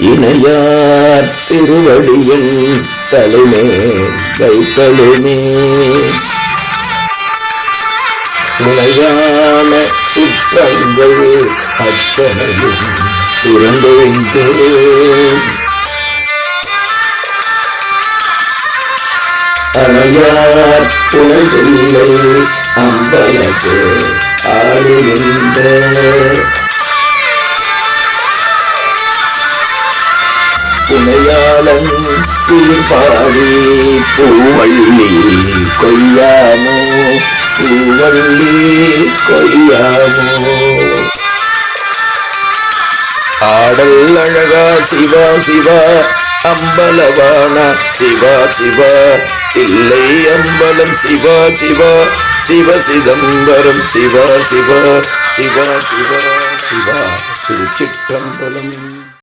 இணையார் திருவடியின் தலைமே கைத்தலுமே முனையான சுற்றங்கள் அத்தனையும் துறந்தொழிந்து அணையார் துணைதில்லை அம்பலத்து ஆடுகின்ற புனையாளன் சீர்பாடி பூவள்ளி கொய்யாமோ பூவள்ளி கொய்யாமோ ஆடல் அழகா சிவா சிவா அம்பலவான சிவா சிவா. இல்லை அம்பலம் சிவா சிவா. சிவ சிதம்பரம் சிவா. சிவா சிவா சிவா. சிவா திருச்சிற்றம்பலம்.